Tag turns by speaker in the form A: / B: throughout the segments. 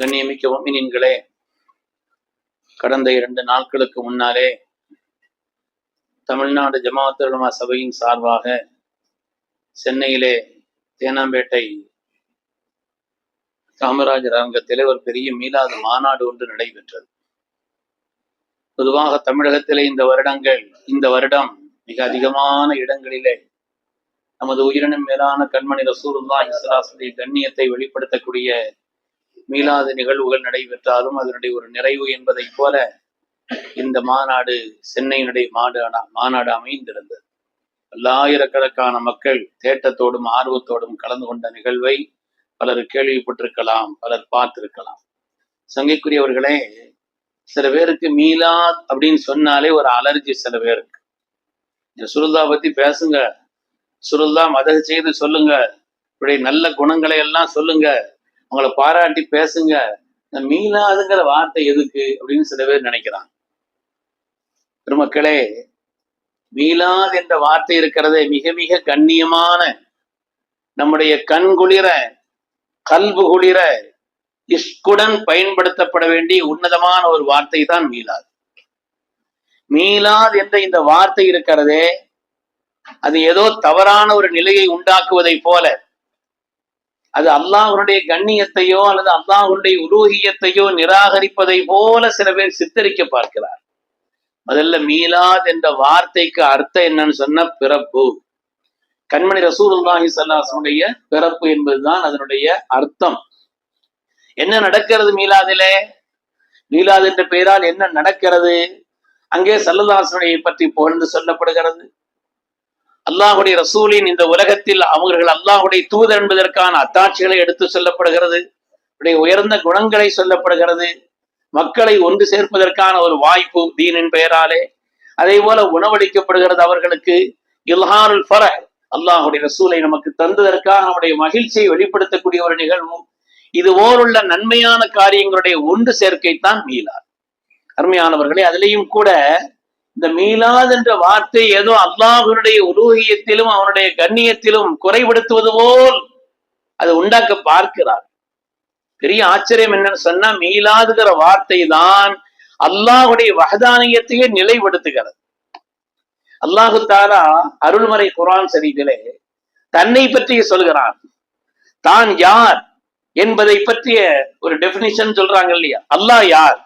A: கண்ணியமிக்க மொமினின்களே கடந்த இரண்டு நாட்களுக்கு முன்னாலே தமிழ்நாடு ஜமாஅத் சபையின் சார்பாக சென்னையிலே தேனாம்பேட்டை காமராஜர் அரங்கத்திலே ஒரு பெரிய மீளாது மாநாடு ஒன்று நடைபெற்றது. பொதுவாக தமிழகத்திலே இந்த வருடங்கள் இந்த வருடம் மிக அதிகமான இடங்களிலே நமது உயிரினும் மேலான கண்மணி ரசூலுல்லா இஸ்லாசுடைய கண்ணியத்தை வெளிப்படுத்தக்கூடிய மீளாத நிகழ்வுகள் நடைபெற்றாலும் அதனுடைய ஒரு நிறைவு என்பதை போல இந்த மாநாடு சென்னையினுடைய மாடு மாநாடு அமைந்திருந்தது. பல்லாயிரக்கணக்கான மக்கள் தேட்டத்தோடும் ஆர்வத்தோடும் கலந்து கொண்ட நிகழ்வை பலர் கேள்விப்பட்டிருக்கலாம் பலர் பார்த்திருக்கலாம். சங்கைக்குரியவர்களே சில பேருக்கு மீளா அப்படின்னு சொன்னாலே ஒரு அலர்ஜி சில பேருக்கு. இந்த சுருதா பத்தி பேசுங்க. சுருதா மதக செய்து சொல்லுங்க. இப்படி நல்ல குணங்களை எல்லாம் சொல்லுங்க. உங்களை பாராட்டி பேசுங்க. இந்த மீளாதுங்கிற வார்த்தை எதுக்கு? அப்படின்னு சில பேர் நினைக்கிறாங்க. பெருமக்களே மீளாது என்ற வார்த்தை இருக்கிறதே மிக மிக கண்ணியமான நம்முடைய கண் குளிர கல்பு குளிர இஷ்குடன் பயன்படுத்தப்பட வேண்டிய உன்னதமான ஒரு வார்த்தை தான் மீளாது. மீளாது என்ற இந்த வார்த்தை இருக்கிறதே அது ஏதோ தவறான ஒரு நிலையை உண்டாக்குவதை போல அது அல்லாஹனுடைய கண்ணியத்தையோ அல்லது அல்லாஹனுடைய உருகியத்தையோ நிராகரிப்பதை போல சில பேர் சித்தரிக்க பார்க்கிறார். முதல்ல மீலாத் என்ற வார்த்தைக்கு அர்த்தம் என்னன்னு சொன்ன பிறப்பு. கண்மணி ரசூலுல்லாஹி சல்லாசனுடைய பிறப்பு என்பதுதான் அதனுடைய அர்த்தம். என்ன நடக்கிறது மீலாதிலே? மீலாது என்ற பெயரால் என்ன நடக்கிறது? அங்கே சல்லதாசனுடைய பற்றி புகழ்ந்து சொல்லப்படுகிறது. அல்லாஹுடைய ரசூலின் இந்த உலகத்தில் அவர்கள் அல்லாஹுடைய தூதர் என்பதற்கான அத்தாட்சிகளை எடுத்து சொல்லப்படுகிறது. உயர்ந்த குணங்களை சொல்லப்படுகிறது. மக்களை ஒன்று சேர்ப்பதற்கான ஒரு வாய்ப்பு தீனின் பெயராலே. அதே போல உணவளிக்கப்படுகிறது அவர்களுக்கு இல்ஹாருல் ஃபர அல்லாஹுடைய ரசூலை நமக்கு தந்ததற்காக நம்முடைய மகிழ்ச்சியை வெளிப்படுத்தக்கூடிய ஒரு நிகழ்வும் இது ஓருள்ள நன்மையான காரியங்களுடைய ஒன்று சேர்க்கைத்தான் மீளார். அருமையானவர்களே அதிலையும் கூட இந்த மீலாத் என்ற வார்த்தை ஏதோ அல்லாஹனுடைய உலூகியத்திலும் அவனுடைய கண்ணியத்திலும் குறைபடுத்துவது போல் அது உண்டாக்க பார்க்கிறார். பெரிய ஆச்சரியம் என்னன்னு சொன்னா மீலாதுங்கிற வார்த்தை தான் அல்லாஹுடைய வகதானியத்தையே நிலைப்படுத்துகிறது. அல்லாஹு தாரா அருள்மறை குரான் சரிதிலே தன்னை பற்றி சொல்கிறான். தான் யார் என்பதை பற்றிய ஒரு டெபினிஷன் சொல்றாங்க இல்லையா? அல்லாஹ் யார்?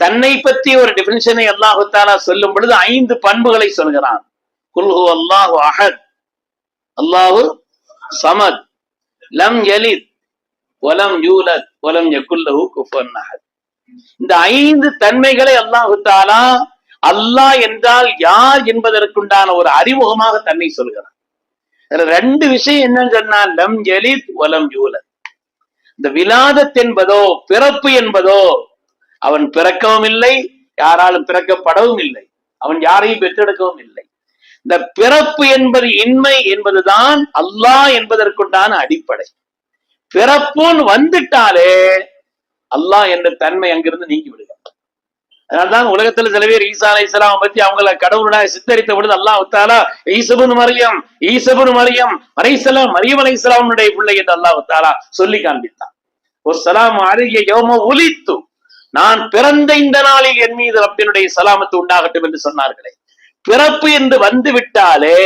A: தன்னை பற்றி ஒரு டெபினிஷனை அல்லாஹு தாலா சொல்லும் பொழுது ஐந்து பண்புகளை சொல்கிறான். குல்ஹு அல்லாஹு அஹத். அல்லாஹு சமத். லம் எலித் ஒலம் யூலத். ஒலம் யகுல்லஹு குஃபன் அஹத். இந்த ஐந்து தன்மைகளை அல்லாஹு தாலா அல்லாஹ் என்றால் யார் என்பதற்குண்டான ஒரு அறிமுகமாக தன்னை சொல்கிறான். ரெண்டு விஷயம் என்னன்னு சொன்னா லம் எலித் ஒலம் யூலத். இந்த விலாதத் என்பதோ பிறப்பு என்பதோ அவன் பிறக்கவும் இல்லை யாராலும் பிறக்கப்படவும் இல்லை. அவன் யாரையும் பெற்றெடுக்கவும் இல்லை. இந்த பிறப்பு என்பது இன்மை என்பதுதான் அல்லாஹ் என்பதற்குண்டான அடிப்படை. பிறப்புன்னு வந்துட்டாலே அல்லாஹ் என்ற தன்மை அங்கிருந்து நீங்கி விடுகிறான் அதனால்தான் உலகத்துல சில பேர் ஈசா அலை இஸ்லாம் பத்தி அவங்கள கடவுளா சித்தரித்த பொழுது அல்லாஹ் தாலா ஈசபுன் மரியம் ஈசபுன் மரியம் மறைசலாம் மரியம் அலை இஸ்லாமுடைய பிள்ளை என்று அல்லாஹ் தாலா சொல்லி காண்பித்தான். ஒரு சலாம் அருகே யோமோ ஒலித்தும் நான் பிறந்த இந்த நாளில் என் மீது ரப்பினுடைய சலாமத்து உண்டாகட்டும் என்று சொன்னார்களே. பிறப்பு என்று வந்து விட்டாலே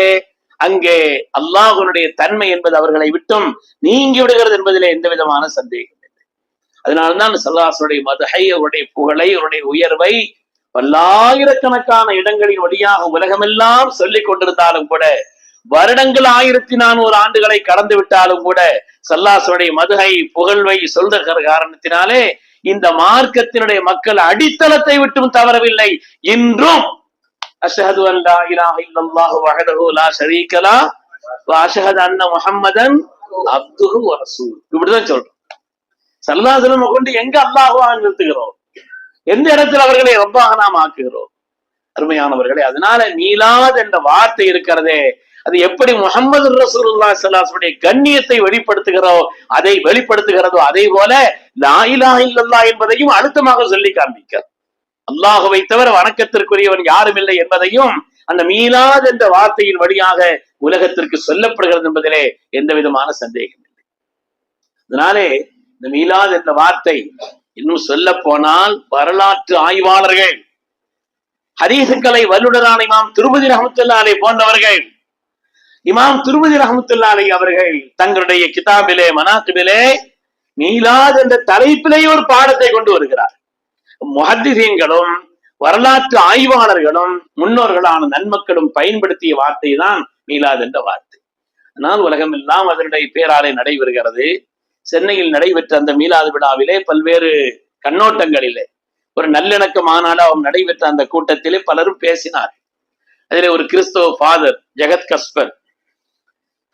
A: அங்கே அல்லாஹனுடைய தன்மை என்பது அவர்களை விட்டும் நீங்கி விடுகிறது என்பதிலே எந்த விதமான சந்தேகம் இல்லை. அதனால்தான் சல்லாசனுடைய மதுகை அவருடைய புகழை அவருடைய உயர்வை பல்லாயிரக்கணக்கான இடங்களின் வழியாக உலகமெல்லாம் சொல்லிக் கொண்டிருந்தாலும் கூட வருடங்கள் ஆயிரத்தி நானூறு ஆண்டுகளை கடந்து விட்டாலும் கூட சல்லாசனுடைய மதுகை புகழ்வை சொல்ற காரணத்தினாலே இந்த மார்க்கத்தினுடைய மக்கள் அடித்தளத்தை விட்டும் தவறவில்லை. இன்றும் அஷஹது அல்லா இலாஹ இல்லல்லாஹு வஹதஹு லா வ அஷஹது அன்ன முஹம்மதன் அப்துஹு வ ரசூல். இப்படிதான் சொல்றோம். சல்லாஹ் கொண்டு எங்க அல்லாஹுவாக நிறுத்துகிறோம்? எந்த இடத்தில் அவர்களை ரொம்பாக நாம் ஆக்குகிறோம்? அருமையானவர்களே அதனால நீலாது என்ற வார்த்தை இருக்கிறதே அது எப்படி முகமது ரசூல்லா சல்லாசுடைய கண்ணியத்தை வெளிப்படுத்துகிறோ அதை வெளிப்படுத்துகிறதோ அதே போல லாயிலா இல்லல்லா என்பதையும் அழுத்தமாக சொல்லி காண்பிக்க அல்லாஹுவை தவிர வணக்கத்திற்குரியவன் யாரும் இல்லை என்பதையும் அந்த மீளாது என்ற வார்த்தையின் வழியாக உலகத்திற்கு சொல்லப்படுகிறது என்பதிலே எந்த விதமான சந்தேகம் இல்லை. அதனாலே இந்த மீலாத் என்ற வார்த்தை இன்னும் சொல்ல போனால் வரலாற்று ஆய்வாளர்கள் ஹதீசுக்களை வல்லுடரான இமாம் திருமதி ரஹமத்துல்லாலை போன்றவர்கள் இமாம் திருமதி ரஹமத்துல்லாலை அவர்கள் தங்களுடைய கிதாபிலே மனாத்திபிலே நீலாத் என்ற தலைப்பிலே ஒரு பாடத்தை கொண்டு வருகிறார். முஹத்திசீன்களும் வரலாற்று ஆய்வாளர்களும் முன்னோர்களான நன்மக்களும் பயன்படுத்திய வார்த்தை தான் நீலாத் என்ற வார்த்தை. ஆனால் உலகம் எல்லாம் அதனுடைய பேராலே நடைபெறுகிறது. சென்னையில் நடைபெற்ற அந்த மீலாது விழாவிலே பல்வேறு கண்ணோட்டங்களிலே ஒரு நல்லிணக்க மாநாடாகவும் நடைபெற்ற அந்த கூட்டத்திலே பலரும் பேசினார் அதிலே ஒரு கிறிஸ்தவ ஃபாதர் ஜெகத் கஸ்பர்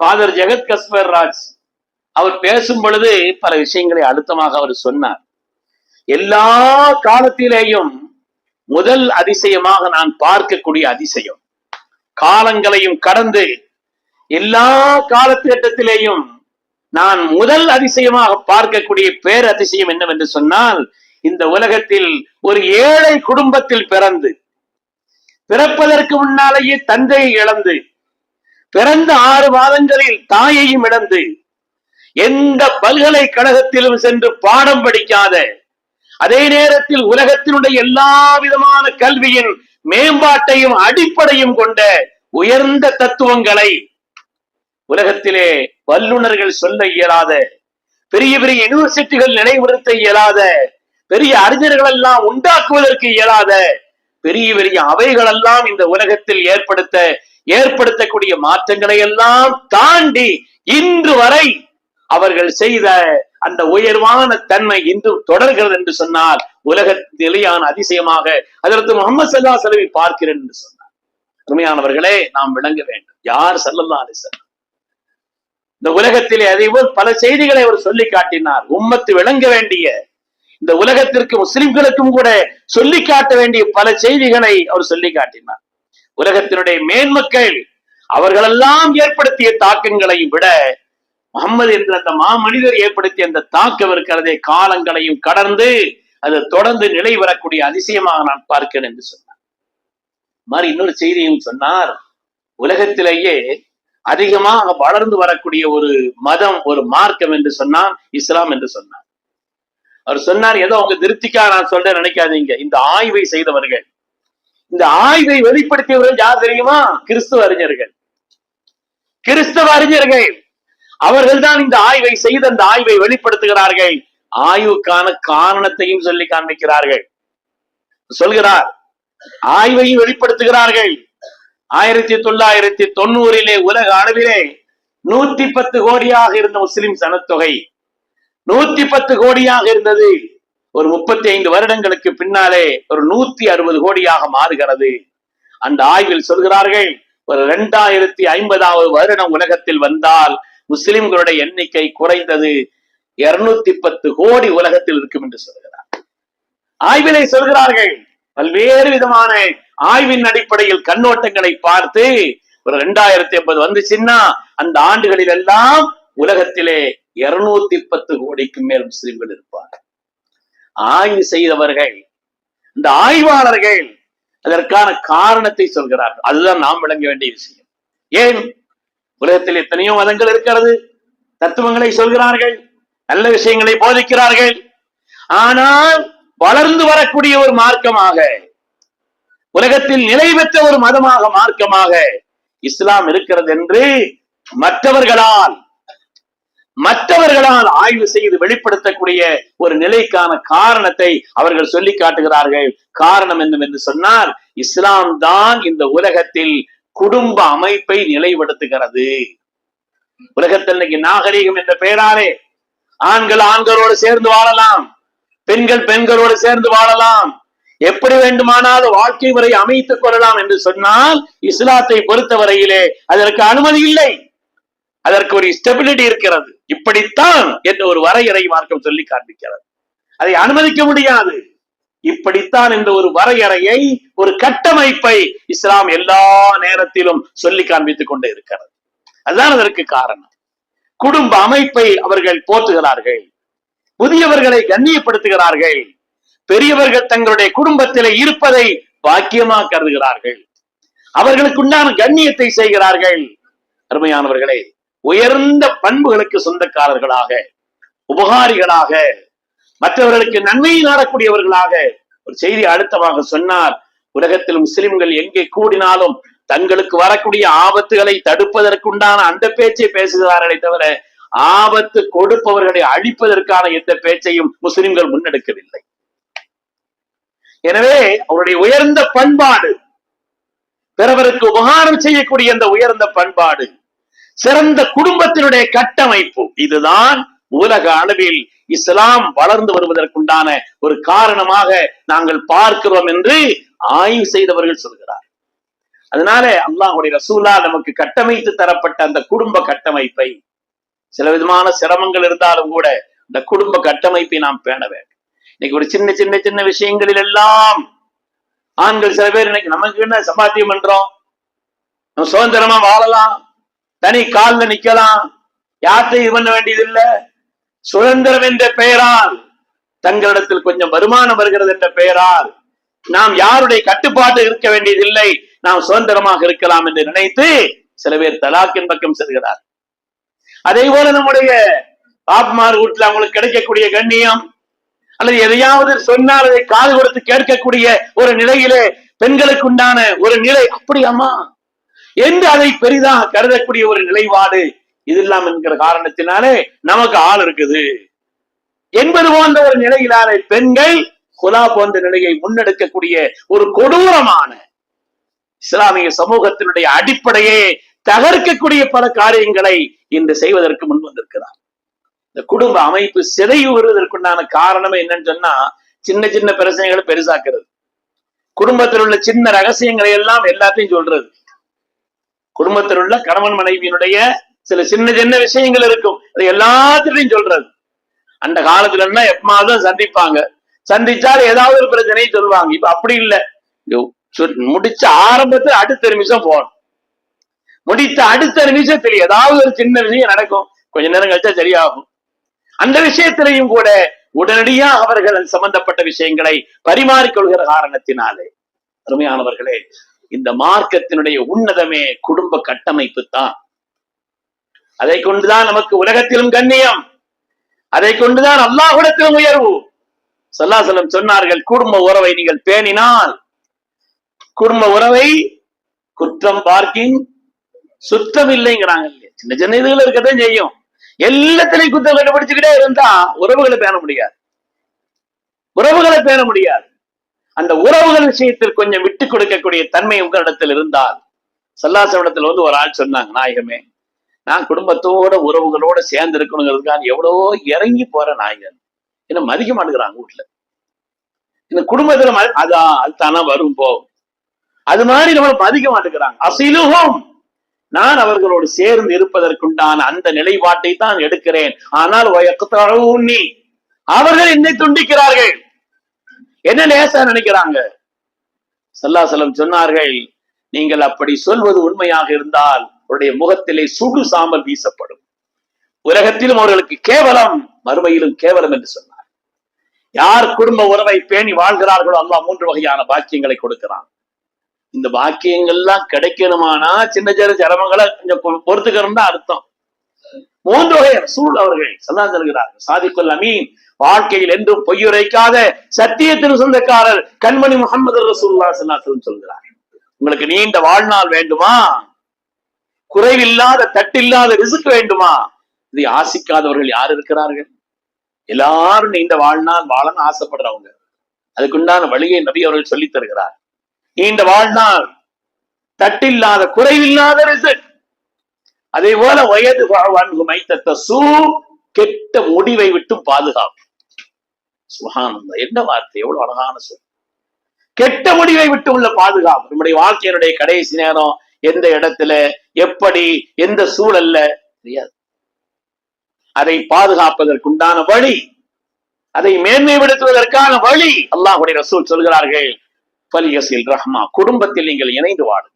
A: ஃபாதர் ஜெகத் கஸ்வர் ராஜ் அவர் பேசும் பொழுது பல விஷயங்களை அழுத்தமாக அவர் சொன்னார். எல்லா காலத்திலேயும் முதல் அதிசயமாக நான் பார்க்கக்கூடிய அதிசயம். காலங்களையும் கடந்து எல்லா காலத்திட்டத்திலேயும் நான் முதல் அதிசயமாக பார்க்கக்கூடிய பேர் அதிசயம் என்னவென்று சொன்னால் இந்த உலகத்தில் ஒரு ஏழை குடும்பத்தில் பிறந்து பிறப்பதற்கு முன்னாலேயே தந்தையை இழந்து பிறந்த ஆறு மாதங்களில் தாயையும் இழந்து எந்த பல்கலைக்கழகத்திலும் சென்று பாடம் படிக்காத அதே நேரத்தில் உலகத்தினுடைய எல்லா விதமான கல்வியின் மேம்பாட்டையும் அடிப்படையும் கொண்ட உயர்ந்த தத்துவங்களை உலகத்திலே வல்லுநர்கள் சொல்ல இயலாத பெரிய பெரிய யூனிவர்சிட்டிகள் நினைவுறுத்த இயலாத பெரிய அறிஞர்கள் எல்லாம் உண்டாக்குவதற்கு இயலாத பெரிய பெரிய அவைகள் எல்லாம் இந்த உலகத்தில் ஏற்படுத்த ஏற்படுத்தக்கூடிய மாற்றங்களை எல்லாம் தாண்டி இன்று வரை அவர்கள் செய்த அந்த உயர்வான தன்மை இன்று தொடர்கிறது என்று சொன்னால் உலக நிலையான அதிசயமாக அதற்கு முகமது சல்லா செலவி பார்க்கிறேன் என்று சொன்னார். உண்மையானவர்களே நாம் விளங்க வேண்டும். யார் சல்லல்லா அலிசன் இந்த உலகத்திலே அதேபோல் பல செய்திகளை அவர் சொல்லி காட்டினார். உம்மத்து விளங்க வேண்டிய இந்த உலகத்திற்கு முஸ்லிம்களுக்கும் கூட சொல்லி காட்ட வேண்டிய பல செய்திகளை அவர் சொல்லி காட்டினார். உலகத்தினுடைய மேன்மக்கள் அவர்களெல்லாம் ஏற்படுத்திய தாக்கங்களை விட முகமது என்ற அந்த மாமனிதர் ஏற்படுத்திய அந்த தாக்கம் இருக்கிறதே காலங்களையும் கடந்து அது தொடர்ந்து நிலை வரக்கூடிய அதிசயமாக நான் பார்க்கிறேன் என்று சொன்னார். மாதிரி இன்னொரு செய்தியும் சொன்னார். உலகத்திலேயே அதிகமாக வளர்ந்து வரக்கூடிய ஒரு மதம் ஒரு மார்க்கம் என்று சொன்னார் இஸ்லாம் என்று சொன்னார். அவர் சொன்னார் ஏதோ உங்க திருப்திக்கா நான் சொல்றேன் நினைக்காதீங்க. இந்த ஆய்வை செய்தவர்கள் இந்த ஆய்வை வெளிப்படுத்தியவர்கள் யார் தெரியுமா? கிறிஸ்துவ அறிஞர்கள். கிறிஸ்தவ அறிஞர்கள். அவர்கள் தான் இந்த ஆய்வை செய்து அந்த ஆய்வை வெளிப்படுத்துகிறார்கள். ஆய்வுக்கான காரணத்தையும் சொல்லி காண்பிக்கிறார்கள். சொல்கிறார். ஆய்வையும் வெளிப்படுத்துகிறார்கள். ஆயிரத்தி தொள்ளாயிரத்தி தொண்ணூறிலே உலக அளவிலே நூத்தி பத்து கோடியாக இருந்த முஸ்லிம் சனத்தொகை. நூத்தி பத்து கோடியாக இருந்தது. ஒரு முப்பத்தி ஐந்து வருடங்களுக்கு பின்னாலே ஒரு நூத்தி அறுபது கோடியாக மாறுகிறது. அந்த ஆய்வில் சொல்கிறார்கள் ஒரு இரண்டாயிரத்தி ஐம்பதாவது வருடம் உலகத்தில் வந்தால் முஸ்லிம்களுடைய எண்ணிக்கை குறைந்தது இருநூத்தி பத்து கோடி உலகத்தில் இருக்கும் என்று சொல்கிறார். ஆய்விலை சொல்கிறார்கள் பல்வேறு விதமான ஆய்வின் அடிப்படையில் கண்ணோட்டங்களை பார்த்து ஒரு ரெண்டாயிரத்தி ஐம்பது வந்துச்சுன்னா அந்த ஆண்டுகளில் எல்லாம் உலகத்திலே இருநூத்தி பத்து கோடிக்கு மேல் முஸ்லிம்கள் இருப்பார்கள். ஆய்வு செய்தவர்கள் இந்த ஆய்வாளர்கள் அதற்கான காரணத்தை சொல்கிறார்கள். அதுதான் நாம் விளங்க வேண்டிய விஷயம். ஏன்? உலகத்தில் எத்தனையோ மதங்கள் இருக்கிறது. தத்துவங்களை சொல்கிறார்கள் நல்ல விஷயங்களை போதிக்கிறார்கள். ஆனால் வளர்ந்து வரக்கூடிய ஒரு மார்க்கமாக உலகத்தில் நிலை பெற்ற ஒரு மதமாக மார்க்கமாக இஸ்லாம் இருக்கிறது என்று மற்றவர்களால் மற்றவர்களால் ஆய்வு செய்து வெளிப்படுத்தக்கூடிய ஒரு நிலைக்கான காரணத்தை அவர்கள் சொல்லி காட்டுகிறார்கள். காரணம் என்னவென்று சொன்னால் இஸ்லாம் தான் இந்த உலகத்தில் குடும்ப அமைப்பை நிலைப்படுத்துகிறது. உலகத்தில் இன்னைக்கு நாகரீகம் என்ற பெயராலே ஆண்கள் ஆண்களோடு சேர்ந்து வாழலாம் பெண்கள் பெண்களோடு சேர்ந்து வாழலாம். எப்படி வேண்டுமானாலும் வாழ்க்கை முறை அமைத்துக் கொள்ளலாம் என்று சொன்னால் இஸ்லாத்தை பொறுத்தவரையிலே அதற்கு அனுமதி இல்லை. அதற்கு ஒரு ஸ்டெபிலிட்டி இருக்கிறது. இப்படித்தான் என்று ஒரு வரையறை மார்க்கம் சொல்லி காண்பிக்கிறது. அதை அனுமதிக்க முடியாது. இப்படித்தான் என்ற ஒரு வரையறையை ஒரு கட்டமைப்பை இஸ்லாம் எல்லா நேரத்திலும் சொல்லி காண்பித்துக் கொண்டே இருக்கிறது. அதுதான் அதற்கு காரணம். குடும்ப அமைப்பை அவர்கள் போற்றுகிறார்கள். புதியவர்களை கண்ணியப்படுத்துகிறார்கள். பெரியவர்கள் தங்களுடைய குடும்பத்திலே இருப்பதை பாக்கியமாக கருதுகிறார்கள். அவர்களுக்குண்டான கண்ணியத்தை செய்கிறார்கள். அருமையானவர்களே உயர்ந்த பண்புகளுக்கு சொந்தக்காரர்களாக உபகாரிகளாக மற்றவர்களுக்கு நன்மையை நாடக்கூடியவர்களாக ஒரு செய்தி அழுத்தமாக சொன்னார். உலகத்தில் முஸ்லிம்கள் எங்கே கூடினாலும் தங்களுக்கு வரக்கூடிய ஆபத்துகளை தடுப்பதற்குண்டான அந்த பேச்சை பேசுகிறார்களே தவிர ஆபத்து கொடுப்பவர்களை அழிப்பதற்கான எந்த பேச்சையும் முஸ்லிம்கள் முன்னெடுக்கவில்லை. எனவே அவருடைய உயர்ந்த பண்பாடு பிறவருக்கு உபகாரம் செய்யக்கூடிய அந்த உயர்ந்த பண்பாடு சிறந்த குடும்பத்தினுடைய கட்டமைப்பு. இதுதான் உலக அளவில் இஸ்லாம் வளர்ந்து வருவதற்குண்டான ஒரு காரணமாக நாங்கள் பார்க்கிறோம் என்று ஆய்வு செய்தவர்கள் சொல்கிறார். அதனால அல்லாஹுடைய ரசூலா நமக்கு கட்டமைத்து தரப்பட்ட அந்த குடும்ப கட்டமைப்பை சில விதமான சிரமங்கள் இருந்தாலும் கூட இந்த குடும்ப கட்டமைப்பை நாம் பேண வேண்டும். இன்னைக்கு ஒரு சின்ன சின்ன சின்ன விஷயங்களில் எல்லாம் ஆண்கள் சில பேர் இன்னைக்கு நமக்கு என்ன சம்பாத்தியம் பண்றோம்? நம்ம சுதந்திரமா வாழலாம். தனி கால்ல நிக்கலாம். யார்கிட்ட இது பண்ண வேண்டியது இல்ல சுதந்திரம் என்ற பெயரால் தங்களிடத்தில் கொஞ்சம் வருமானம் வருகிறது என்ற பெயரால் நாம் யாருடைய கட்டுப்பாட்டு இருக்க வேண்டியதில்லை. நாம் சுதந்திரமாக இருக்கலாம் என்று நினைத்து சில பேர் தலாக்கின் பக்கம் செல்கிறார் அதே போல நம்முடைய பாப்மார் வீட்டுல அவங்களுக்கு கிடைக்கக்கூடிய கண்ணியம் அல்லது எதையாவது சொன்னால் அதை காது கொடுத்து கேட்கக்கூடிய ஒரு நிலையிலே பெண்களுக்கு உண்டான ஒரு நிலை அப்படியாமா என்று அதை பெரிதாக கருதக்கூடிய ஒரு நிலைப்பாடு இது இல்லாம என்கிற காரணத்தினாலே நமக்கு ஆள் இருக்குது. என்பது போன்ற ஒரு நிலையிலான பெண்கள் குலா போன்ற நிலையை முன்னெடுக்கக்கூடிய ஒரு கொடூரமான இஸ்லாமிய சமூகத்தினுடைய அடிப்படையே தகர்க்கக்கூடிய பல காரியங்களை இன்று செய்வதற்கு முன் வந்திருக்கிறார். இந்த குடும்ப அமைப்பு சிதைவு வருவதற்குண்டான காரணம் என்னன்னு சொன்னா சின்ன சின்ன பிரச்சனைகளை பெருசாக்குறது. குடும்பத்தில் உள்ள சின்ன ரகசியங்களை எல்லாம் எல்லாத்தையும் சொல்றது. குடும்பத்தில் உள்ள கணவன் மனைவியினுடைய சில சின்ன சின்ன விஷயங்கள் இருக்கும். அது எல்லாத்திலையும் சொல்றது. அந்த காலத்துல என்ன சந்திப்பாங்க. சந்திச்சால் ஏதாவது ஒரு பிரச்சனையை சொல்லுவாங்க. இப்ப அப்படி இல்லை. முடிச்ச ஆரம்பத்துல அடுத்த நிமிஷம் போகணும். முடித்த அடுத்த நிமிஷத்தில் ஏதாவது ஒரு சின்ன விஷயம் நடக்கும். கொஞ்ச நேரம் கழிச்சா சரியாகும். அந்த விஷயத்திலையும் கூட உடனடியா அவர்கள் சம்பந்தப்பட்ட விஷயங்களை பரிமாறிக்கொள்கிற காரணத்தினாலே. அருமையானவர்களே இந்த மார்க்கத்தினுடைய உன்னதமே குடும்ப கட்டமைப்பு தான் அதை கொண்டுதான் நமக்கு உலகத்திலும் கண்ணியம். அதை கொண்டுதான் அல்லாஹுடத்திலும் உயர்வு. சல்லாசலம் சொன்னார்கள் குடும்ப உறவை நீங்கள் பேணினால் குடும்ப உறவை குற்றம் பார்க்கிங் சுத்தம் இல்லைங்கிறாங்க இல்லையா? சின்ன சின்ன இதுகள் இருக்கதான் செய்யும். எல்லாத்திலையும் குத்தம் கண்டுபிடிச்சுக்கிட்டே இருந்தா உறவுகளை பேண முடியாது. உறவுகளை பேண முடியாது. அந்த உறவுகள் விஷயத்தில் கொஞ்சம் விட்டு கொடுக்கக்கூடிய தன்மை உங்களிடத்தில் இருந்தால் சல்லாசவனத்தில் வந்து ஒரு ஆள் சொன்னாங்க நாயகமே நான் குடும்பத்தோட உறவுகளோட சேர்ந்து இருக்கணுங்கிறதுக்காக எவ்வளவோ இறங்கி போற நாயகன். என்ன மதிக்க மாட்டேங்கிறாங்க வீட்டுல. இந்த குடும்பத்துல அதான் அது தானா வரும் போ. அது மாதிரி நம்மளை மதிக்க மாட்டேங்கிறாங்க. அசிலுகம் நான் அவர்களோடு சேர்ந்து இருப்பதற்குண்டான அந்த நிலைப்பாட்டை தான் எடுக்கிறேன். ஆனால் வயக்குத்தழுவுன்னி அவர்கள் என்னை துண்டிக்கிறார்கள். என்ன லேசா நினைக்கிறாங்க? சல்லாசலம் சொன்னார்கள் நீங்கள் அப்படி சொல்வது உண்மையாக இருந்தால் அவருடைய முகத்திலே சுடு சாம்பல் வீசப்படும். உலகத்திலும் அவர்களுக்கு கேவலம் மறுமையிலும் கேவலம் என்று சொன்னார். யார் குடும்ப உறவை பேணி வாழ்கிறார்களோ அல்லாஹ் மூன்று வகையான பாக்கியங்களை கொடுக்கிறான். இந்த பாக்கியங்கள்லாம் கிடைக்கணுமானா? சின்ன சின்ன சிரமங்களை கொஞ்சம் பொறுத்துக்கணும் தான் அர்த்தம். மூன்று வகை சூழ் அவர்கள் சதான் சொல்கிறார்கள். சாதிக்குல் அமீன். வாழ்க்கையில் என்றும் பொய்யுரைக்காத சத்தியத்தின் சொந்தக்காரர் கண்மணி முகமது ரசூல்லா சல்லாசலம் சொல்கிறார். உங்களுக்கு நீண்ட வாழ்நாள் வேண்டுமா? குறைவில்லாத தட்டில்லாத ரிசுக்கு வேண்டுமா? இதை ஆசிக்காதவர்கள் யார் இருக்கிறார்கள்? எல்லாரும் நீண்ட வாழ்நாள் வாழன்னு ஆசைப்படுறவங்க. அதுக்குண்டான வழியை நபி அவர்கள் சொல்லித் தருகிறார். நீண்ட வாழ்நாள் தட்டில்லாத குறைவில்லாத ரிசக். அதே போல வயது வாழ்வு மைத்த சூ கெட்ட முடிவை விட்டு பாதுகாப்பு. சுகானந்த என்ன வார்த்தை? எவ்வளவு அழகான சொல். கெட்ட முடிவை விட்டு உள்ள பாதுகாப்பு. நம்முடைய வாழ்க்கையினுடைய கடைசி நேரம் எந்த இடத்துல எப்படி எந்த சூழல்ல? தெரியாது. அதை பாதுகாப்பதற்குண்டான வழி அதை மேன்மைப்படுத்துவதற்கான வழி அல்லாஹுடைய ரசூல் சொல்கிறார்கள். பலியசில் ரஹ்மா குடும்பத்தில் நீங்கள் இணைந்து வாடுங்கள்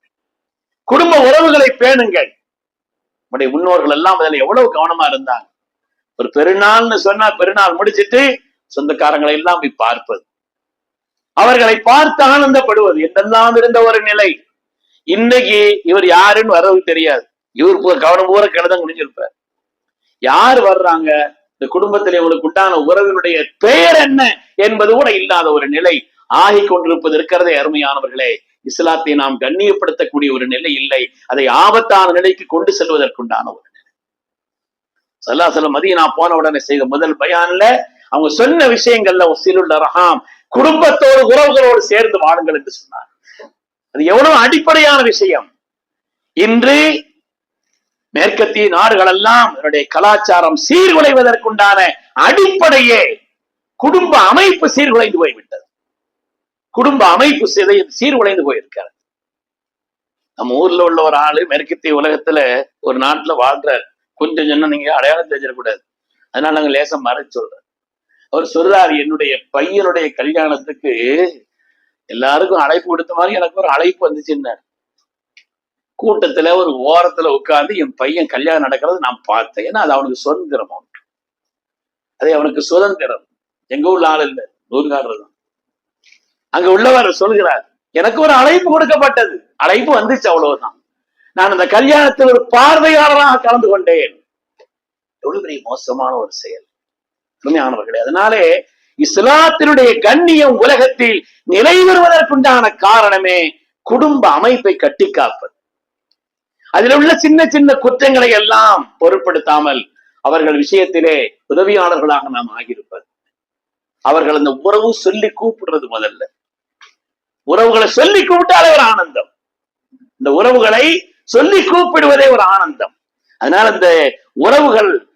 A: குடும்ப உறவுகளை பேணுங்கள். நம்முடைய முன்னோர்கள் எல்லாம் அதில் எவ்வளவு கவனமா இருந்தாங்க. ஒரு பெருநாள்னு சொன்னா பெருநாள் முடிச்சிட்டு சொந்தக்காரங்களை எல்லாம் போய் பார்ப்பது. அவர்களை பார்த்து ஆனந்தப்படுவது. என்றெல்லாம் இருந்த ஒரு நிலை. இன்னைக்கு இவர் யாருன்னு வரவு தெரியாது. இவர் கவனம் பூரா கிடதான் குடிஞ்சிருப்பார் யார் வர்றாங்க? இந்த குடும்பத்தில் இவங்களுக்கு உண்டான உறவினுடைய பெயர் என்ன என்பது கூட இல்லாத ஒரு நிலை. ஆகி கொண்டிருப்பது இருக்கிறதே அருமையானவர்களே. இஸ்லாத்தை நாம் கண்ணியப்படுத்தக்கூடிய ஒரு நிலை இல்லை. அதை ஆபத்தான நிலைக்கு கொண்டு செல்வதற்குண்டான ஒரு நிலை. சல்லாசலம் நான் போன உடனே செய்த முதல் பயான்ல அவங்க சொன்ன விஷயங்கள்ல சிலுள்ள ரஹாம் குடும்பத்தோடு உறவுகளோடு சேர்ந்து வாழுங்கள் என்று சொன்னார். அது எவ்வளவு அடிப்படையான விஷயம். இன்று மேற்கத்திய நாடுகள் எல்லாம் இதனுடைய கலாச்சாரம் சீர்குலைவதற்குண்டான அடிப்படையே குடும்ப அமைப்பு சீர்குலைந்து போய்விட்டது. குடும்ப அமைப்பு சீர்குலைந்து போயிருக்கிறது. நம்ம ஊர்ல உள்ள ஒரு ஆளு மேற்கத்திய உலகத்துல ஒரு நாட்டுல வாழ்றாரு கொஞ்சம் சொன்னா நீங்க அடையாளம் தெரிஞ்சிடக்கூடாது. அதனால நாங்க லேசம் மறைச்சு சொல்றேன். அவர் சொல்றாரு என்னுடைய பையனுடைய கல்யாணத்துக்கு எல்லாருக்கும் அழைப்பு கொடுத்த மாதிரி எனக்கு ஒரு அழைப்பு வந்துச்சுன்னாரு. கூட்டத்துல ஒரு ஓரத்துல உட்கார்ந்து என் பையன் கல்யாணம் நடக்கிறது நான் பார்த்தேன். ஏன்னா அது அவனுக்கு சுதந்திரம் அவனுக்கு அது அவனுக்கு சுதந்திரம். எங்க உள்ள ஆள் இல்லை. நூறுகாரர் தான். அங்க உள்ளவர் சொல்கிறார் எனக்கு ஒரு அழைப்பு கொடுக்கப்பட்டது. அழைப்பு வந்துச்சு அவ்வளவுதான். நான் அந்த கல்யாணத்தில் ஒரு பார்வையாளராக கலந்து கொண்டேன். எவ்வளவு பெரிய மோசமான ஒரு செயல். உண்மையானவர்களே அதனாலே இஸ்லாத்தினுடைய கண்ணியம் உலகத்தில் நிலை காரணமே குடும்ப அமைப்பை கட்டி காப்பது அதில் உள்ள சின்ன சின்ன குற்றங்களை எல்லாம் பொருட்படுத்தாமல் அவர்கள் விஷயத்திலே உதவியாளர்களாக நாம் ஆகியிருப்பது. அவர்கள் அந்த உறவு சொல்லி கூப்பிடுறது முதல்ல. உறவுகளை சொல்லி கூப்பிட்டாலே ஒரு ஆனந்தம். இந்த உறவுகளை சொல்லி கூப்பிடுவதே ஒரு ஆனந்தம். அதனால இந்த உறவுகள்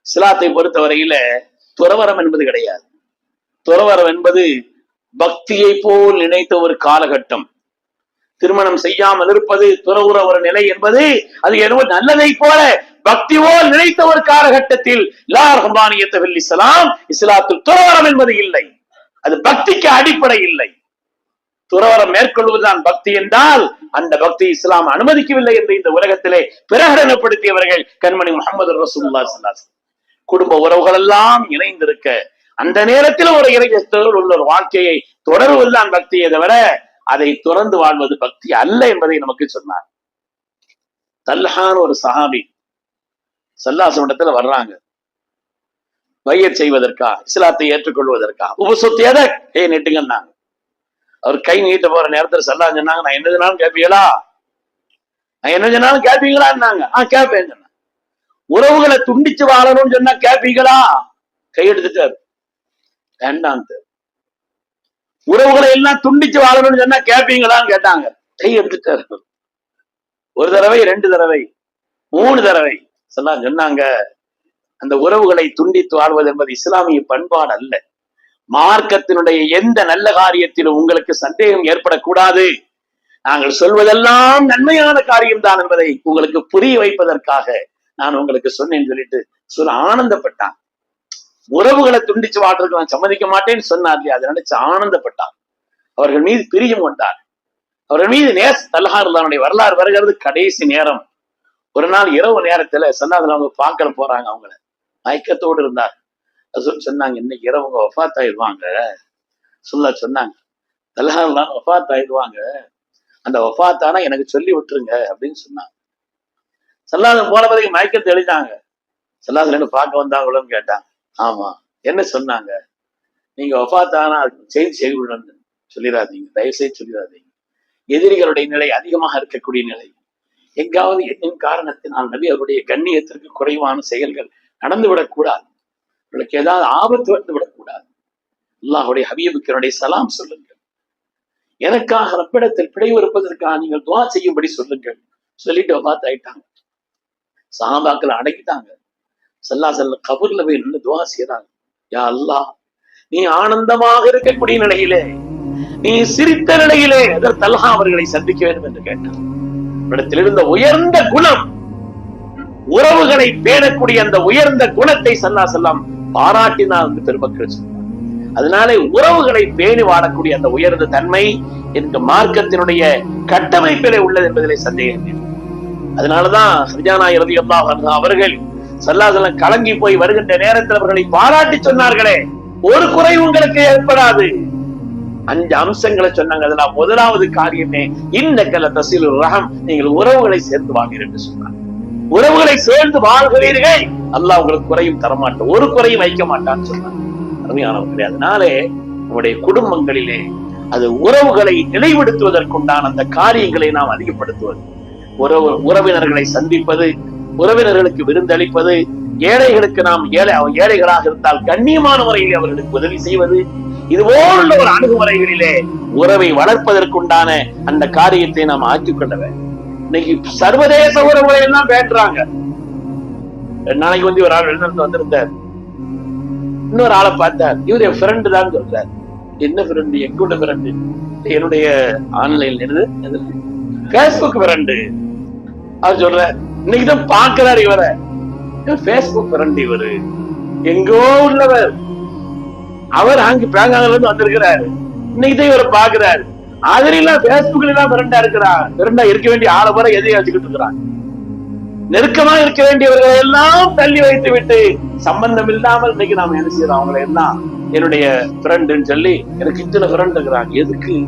A: சிலாத்தை பொறுத்தவரையில துறவரம் என்பது கிடையாது. துறவரம் என்பது பக்தியை போல் நினைத்த ஒரு காலகட்டம். திருமணம் செய்யாமல் இருப்பது துறவுற ஒரு நிலை என்பது அது எதுவும் நல்லதை போல பக்தி போல் நினைத்த ஒரு காலகட்டத்தில் லார் ஹம்பானியத்தில் இஸ்லாம் இஸ்லாத்தில் துறவரம் என்பது இல்லை. அது பக்திக்கு அடிப்படை இல்லை. துறவரம் மேற்கொள்வதுதான் பக்தி என்றால் அந்த பக்தி இஸ்லாம் அனுமதிக்கவில்லை என்று இந்த உலகத்திலே பிரகடனப்படுத்தியவர்கள் கண்மணி முகமது ரசூல்லா சல்லாஸ் குடும்ப உறவுகள் எல்லாம் இணைந்திருக்க அந்த நேரத்தில் ஒரு இறைஜத்தோடு உள்ள ஒரு வாழ்க்கையை தொடருவதுதான் பக்தியை தவிர அதை துறந்து வாழ்வது பக்தி அல்ல என்பதை நமக்கு சொன்னார். தல்ஹான் ஒரு சஹாபி சல்லாசமண்டத்துல வர்றாங்க. வையத் செய்வதற்கா இஸ்லாத்தை ஏற்றுக்கொள்வதற்கா. உபசுத்தியத கை நீட்டுங்கன்னாங்க. அவர் கை நீட்ட போற நேரத்துல சல்லா சொன்னாங்க நான் என்ன சொன்னாலும் கேட்பீங்களா நான் என்ன சொன்னாலும் கேட்பீங்களான்னாங்க ஆ கேட்பேன் சொன்னாங்க. உறவுகளை துண்டிச்சு வாழணும்னு சொன்னா கேட்பீங்களா கையெடுத்துட்டாரு. வேண்டாம் உறவுகளை எல்லாம் துண்டிச்சு வாழணும்னு சொன்னா கேப்பீங்களான்னு கேட்டாங்க. கை எடுத்துட்டாரு ஒரு தடவை ரெண்டு தடவை மூணு தடவை சொன்னாங்க. அந்த உறவுகளை துண்டித்து வாழ்வது என்பது இஸ்லாமிய பண்பாடு அல்ல. மார்க்கத்தினுடைய எந்த நல்ல காரியத்திலும் உங்களுக்கு சந்தேகம் ஏற்படக்கூடாது. நாங்கள் சொல்வதெல்லாம் நன்மையான காரியம்தான் என்பதை உங்களுக்கு புரிய வைப்பதற்காக நான் உங்களுக்கு சொன்னேன்னு சொல்லிட்டு சொல்ல ஆனந்தப்பட்டான். உறவுகளை துண்டிச்சு வாழ்றதுக்கு நான் சம்மதிக்க மாட்டேன்னு சொன்னார் இல்லையா அதை நினைச்சு ஆனந்தப்பட்டார் அவர்கள் மீது பிரியம் கொண்டார். அவர்கள் மீது நேச தல்ஹாருல்லானுடைய வரலாறு வருகிறது கடைசி நேரம். ஒரு நாள் இரவு நேரத்துல சொன்னாதுல அவங்க பார்க்கல போறாங்க அவங்கள. மயக்கத்தோடு இருந்தார். ரசூல் சொன்னாங்க இன்னைக்கு இரவுங்க ஒஃபாத் ஆயிடுவாங்க சொல்ல சொன்னாங்க தல்ஹாருல்லான் ஒஃபாத் ஆயிடுவாங்க அந்த வஃபாத்தானா எனக்கு சொல்லி விட்டுருங்க அப்படின்னு சொன்னாங்க. சல்லாதம் போன பிறகு மயக்கத்தை எழுதினாங்க சல்லாதம் பார்க்க வந்தாங்களோன்னு கேட்டாங்க ஆமா என்ன சொன்னாங்க? நீங்க ஒஃபாத்தானா செய்தி செய்து சொல்லிடாதீங்க தயவுசெய்து சொல்லிடாதீங்க எதிரிகளுடைய நிலை அதிகமாக இருக்கக்கூடிய நிலை. எங்காவது என்ன காரணத்தினால் நபி அவருடைய கண்ணியத்திற்கு குறைவான செயல்கள் நடந்து விடக்கூடாது உங்களுக்கு ஏதாவது ஆபத்து வந்து விடக்கூடாது அல்லாஹுடைய ஹபீபுக்கு சலாம் சொல்லுங்கள். எனக்காக ரப்பிடத்தில் பிழைவு இருப்பதற்காக நீங்கள் துவா செய்யும்படி சொல்லுங்கள். சொல்லிட்டு பார்த்து ஆயிட்டாங்க. சாபாக்கள் அடக்கிட்டாங்க. சல்லா செல்ல கபூர்ல போய் நின்று துவா செய்யறாங்க யா அல்லா நீ ஆனந்தமாக இருக்கக்கூடிய நிலையிலே நீ சிரித்த நிலையிலே அதர் தல்ஹா அவர்களை சந்திக்க வேண்டும் என்று கேட்டார் இடத்தில் இருந்த உயர்ந்த குணம் உறவுகளை பேணக்கூடிய அந்த உயர்ந்த குணத்தை சல்லா செல்லாம் பாராட்டினார் என்று பெருமக்கள் சொன்னார் அதனாலே உறவுகளை பேணி வாழக்கூடிய அந்த உயர்ந்த தன்மை எனக்கு மார்க்கத்தினுடைய கட்டமைப்பிலே உள்ளது என்பதிலே சந்தேகம் இல்லை. அதனாலதான் ஹரிஜானா இறுதி அவர்கள் சல்லாசலம் கலங்கி போய் வருகின்ற நேரத்தில் அவர்களை பாராட்டி சொன்னார்களே ஒரு குறை உங்களுக்கு ஏற்படாது. அஞ்சு அம்சங்களை சொன்னாங்க. அதுல முதலாவது காரியமே இன்னக்கல தசீல் ரகம் நீங்கள் உறவுகளை சேர்த்து வாங்க என்று சொன்னாங்க உறவுகளை சேர்ந்து வாழ்கிறீர்கள் அல்லாஹ் உங்களுக்கு குறையும் தரமாட்டோம் ஒரு குறையும் வைக்க மாட்டான்னு சொன்னான் அருமையானவர்களே அதனாலே நம்முடைய குடும்பங்களிலே அது உறவுகளை நினைவுபடுத்துவதற்குண்டான அந்த காரியங்களை நாம் அதிகப்படுத்துவது. உறவு உறவினர்களை சந்திப்பது உறவினர்களுக்கு விருந்தளிப்பது ஏழைகளுக்கு நாம் ஏழை ஏழைகளாக இருந்தால் கண்ணியமான முறையில் அவர்களுக்கு உதவி செய்வது. இது போன்ற ஒரு அணுகுமுறைகளிலே உறவை வளர்ப்பதற்குண்டான அந்த காரியத்தை நாம் ஆக்கிக் கொள்ள வேண்டும். இன்னைக்கு சர்வதேச உறவுகளை எல்லாம் பேட்டுறாங்க நாளைக்கு வந்து ஒரு ஆள் வெளிநாட்டுல வந்திருந்தார். இன்னொரு ஆளை பார்த்தார். இவர் என் ஃப்ரெண்டு தான் சொல்றார். என்ன ஃப்ரெண்டு எங்கூட ஃப்ரெண்டு என்னுடைய ஆன்லைன்ல இருந்து பேஸ்புக் ஃப்ரெண்டு அவர் சொல்ற. இன்னைக்குதான் பாக்குறாரு இவரை. பேஸ்புக் ஃப்ரெண்ட் இவரு. எங்கோ உள்ளவர். அவர் அங்கு பேங்காங்ல இருந்து வந்திருக்கிறாரு. இன்னைக்குதான் இவரை பாக்குறாரு. அதுலாம் பேஸ்புக்ல எல்லாம் ஃப்ரெண்டா இருக்கிறான் ஃப்ரெண்டா இருக்க வேண்டிய ஆளை போல எதையும் வச்சுக்கிட்டு இருக்கிறான் நெருக்கமா இருக்க வேண்டியவர்களை எல்லாம் தள்ளி வைத்து விட்டு சம்பந்தம் இல்லாமல் இன்னைக்கு நாம என்ன செய்யறோம்? அவங்களை எல்லாம் என்னுடைய ஃப்ரெண்டுன்னு சொல்லி எனக்கு இத்தனை ஃப்ரெண்ட் இருக்கிறாங்க எதுக்கு?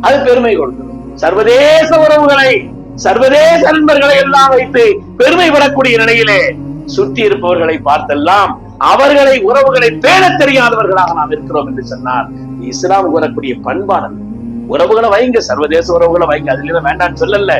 A: அது பெருமை கொடுக்கும் சர்வதேச உறவுகளை சர்வதேச நண்பர்களை எல்லாம் வைத்து பெருமைப்படக்கூடிய நிலையிலே சுற்றி இருப்பவர்களை பார்த்தெல்லாம் அவர்களை உறவுகளை பேணத் தெரியாதவர்களாக நாம் இருக்கிறோம் என்று சொன்னார் இஸ்லாம் கூறக்கூடிய பண்பானது உறவுகளை வைங்க சர்வதேச உறவுகளை வைங்க. அதுல வேண்டாம்னு சொல்லல.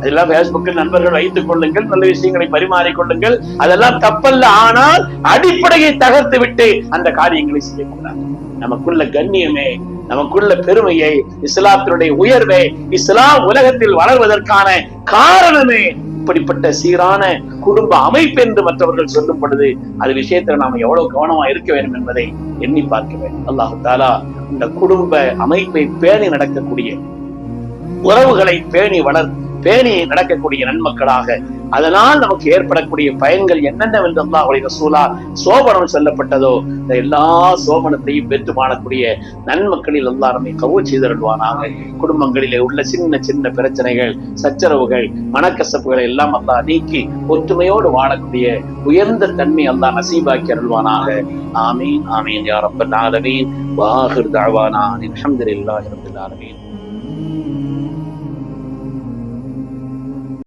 A: அதெல்லாம் பேஸ்புக்கில் நண்பர்கள் வைத்துக் கொள்ளுங்கள் நல்ல விஷயங்களை பரிமாறிக்கொள்ளுங்கள். அதெல்லாம் தப்பல்ல ஆனால் அடிப்படையை தகர்த்து விட்டு அந்த காரியங்களை செய்யக்கூடாது. நமக்குள்ள கண்ணியமே நமக்குள்ள பெருமையை இஸ்லாத்தினுடைய உயர்வை இஸ்லாம் உலகத்தில் வளர்வதற்கான காரணமே இப்படிப்பட்ட சீரான குடும்ப அமைப்பு என்று மற்றவர்கள் சொல்லும் பொழுது அது விஷயத்துல நாம எவ்வளவு கவனமா இருக்க வேண்டும் என்பதை எண்ணி பார்க்க வேண்டும். அல்லாஹு தாலா இந்த குடும்ப அமைப்பை பேணி நடக்கக்கூடிய உறவுகளை பேணி வளர் பேணி நடக்கக்கூடிய நன்மக்களாக. அதனால் நமக்கு ஏற்படக்கூடிய பயன்கள் என்னென்னவென்று அல்லாஹுடைய ரசூலா சோபனம் சொல்லப்பட்டதோ இந்த எல்லா சோபனத்தையும் பெற்று வாழக்கூடிய நன்மக்களில் அல்லா நம்மை கவு செய்தருள்வானாக குடும்பங்களிலே உள்ள சின்ன சின்ன பிரச்சனைகள் சச்சரவுகள் மனக்கசப்புகளை எல்லாம் அல்லா நீக்கி ஒற்றுமையோடு வாழக்கூடிய உயர்ந்த தன்மை அல்லா நசீபாக்கி அருள்வானாக. ஆமீன் ஆமீன் யா ரப்பல் ஆலமீன். வாஹிர் தஅவானா அல்ஹம்துலில்லாஹி ரப்பில் ஆலமீன்.